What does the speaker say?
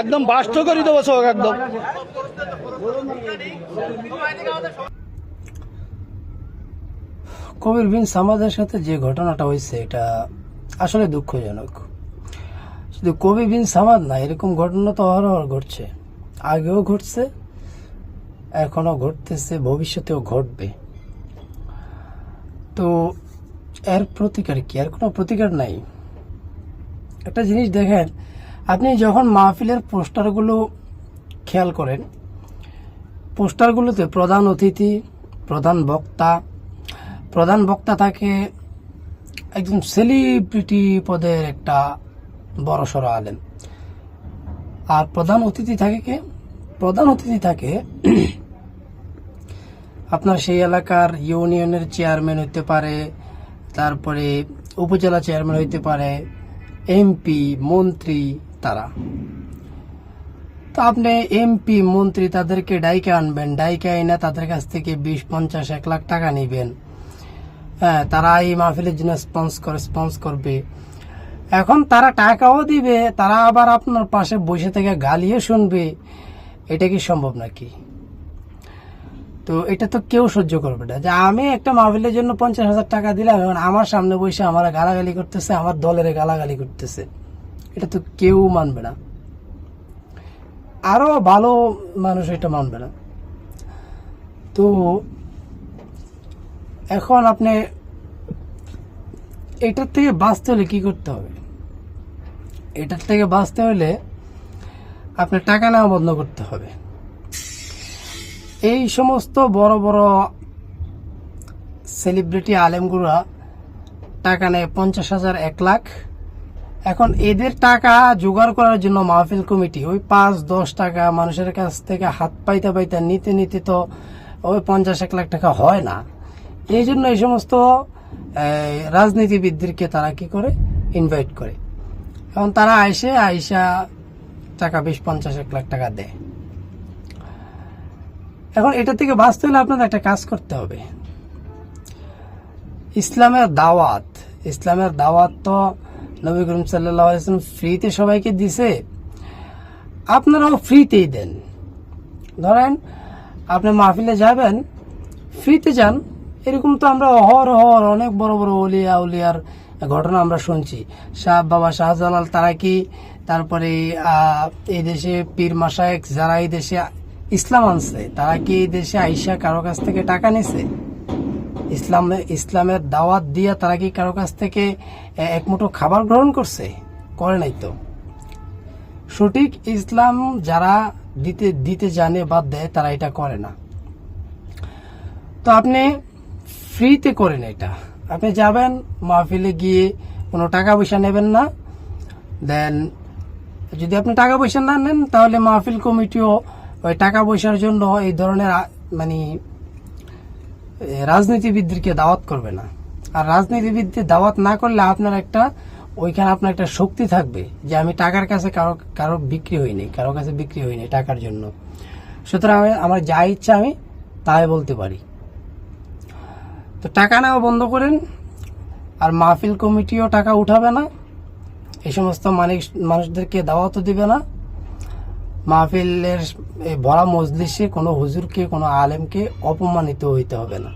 একদম বাস্ত করে দেবো চোখ একদম। কবির বিন সামাদের সাথে যে ঘটনাটা হয়েছে এটা আসলে দুঃখজনক। শুধু কবি বিন সামাদ না এরকম ঘটনা তো অহরহ ঘটছে। আগেও ঘটছে এখনও ঘটতেছে ভবিষ্যতেও ঘটবে। তো এর প্রতিকার কি? আর কোনো প্রতিকার নাই? একটা জিনিস দেখেন, আপনি যখন মাহফিলের পোস্টারগুলো খেয়াল করেন, পোস্টারগুলোতে প্রধান অতিথি, প্রধান বক্তা প্রধান বক্তা থাকে একজন সেলিব্রিটি পদের একটা বড় সড়ো আলেম। আর প্রধান অতিথি থাকে কে? প্রধান অতিথি থাকে আপনার সেই এলাকার ইউনিয়নের চেয়ারম্যান হইতে পারে, তারপরে উপজেলা চেয়ারম্যান হইতে পারে এমপি, মন্ত্রী তারা। তো আপনি এমপি, মন্ত্রী তাদেরকে ডাইকে আনবেন, ডাইকে আইনা তাদের কাছ থেকে বিশ, পঞ্চাশ, এক লাখ টাকা নিবেন। হ্যাঁ তারা এই মাহফিলের জন্য স্পন্স করে স্পন্স করবে। এখন তারা টাকাও দিবে, তারা আবার আপনার পাশে বসে থেকে গালিও শুনবে। এটা কি সম্ভব নাকি? তো এটা তো কেউ সহ্য করবে না। যে আমি একটা মাহফিলের জন্য পঞ্চাশ হাজার টাকা দিলাম এবং আমার সামনে বসে আমার গালাগালি করতেছে, আমার দলের গালাগালি করতেছে। এটা তো কেউ মানবে না। আরও ভালো মানুষ এটা মানবে না। তো এখন আপনি এটার থেকে বাঁচতে হলে কি করতে হবে? এটার থেকে বাঁচতে হলে আপনার টাকা নেওয়া বন্ধ করতে হবে। এই সমস্ত বড় বড় সেলিব্রিটি আলেমগুলা টাকা নেয় পঞ্চাশ হাজার, এক লাখ। এখন এদের টাকা জোগাড় করার জন্য মাহফিল কমিটি, ওই পাঁচ, দশ টাকা মানুষের কাছ থেকে হাত পাইতে পাইতে নিতে নিতে তো ওই পঞ্চাশ, এক লাখ টাকা হয় না। এই জন্য এই সমস্ত রাজনীতিবিদদেরকে তারা কি করে? ইনভাইট করে। এখন তারা আইসে, আইসা টাকা বিশ পঞ্চাশ, এক লাখ টাকা দেয়। এখন এটা থেকে বাঁচতে হলে আপনাদের একটা কাজ করতে হবে। ইসলামের দাওয়াত ইসলামের দাওয়াত তো নবী করিম সাল্লাম ফ্রিতে সবাইকে দিছে। আপনারাও ফ্রিতেই দেন। ধরেন আপনি মাহফিলে যাবেন, ফ্রিতে যান, এরকম তো আমরা অহর অহর অনেক বড় বড় অলিয়া উলিয়ার ঘটনা আমরা শুনছি। শাহ বাবা শাহজালাল তারা কি তারপরে এই দেশে পীর মাসায়েক যারা এই দেশে ইসলাম আনছে। তারা কি দেশে আইসা কারও কাছ থেকে টাকা নিছে? ইসলাম, ইসলামের দাওয়াত দিয়া তারা কি কারও কাছ থেকে এক মুঠো খাবার গ্রহণ করছে? করে নাই তো। সঠিক ইসলাম যারা দিতে দিতে জানে বাদ দেয়, তারা এটা করে না। তো আপনি ফ্রিতে করেন এটা। আপনি যাবেন, মাহফিলে গিয়ে কোনো টাকা পয়সা নেবেন না। দেন যদি আপনি টাকা পয়সা না নেন, তাহলে মাহফিল কমিটিও ওই টাকা পয়সার জন্য এই ধরনের মানে রাজনীতিবিদদেরকে দাওয়াত করবে না। আর রাজনীতিবিদদের দাওয়াত না করলে আপনার একটা, ওইখানে আপনার একটা শক্তি থাকবে যে আমি টাকার কাছে কারও কারও বিক্রি হইনি, কারও কাছে বিক্রি হইনি টাকার জন্য। সুতরাং আমি- আমার যা ইচ্ছা আমি তাই বলতে পারি। তো টাকা নেওয়া বন্ধ করেন, আর মাহফিল কমিটিও টাকা উঠাবে না। এই সমস্ত মানুষ মানুষদেরকে দাওয়াতও দিবে না। মাহফিলের ভরা মজলিসে কোনো হুজুরকে কোনো আলেমকে অপমানিত হইতে হবে না।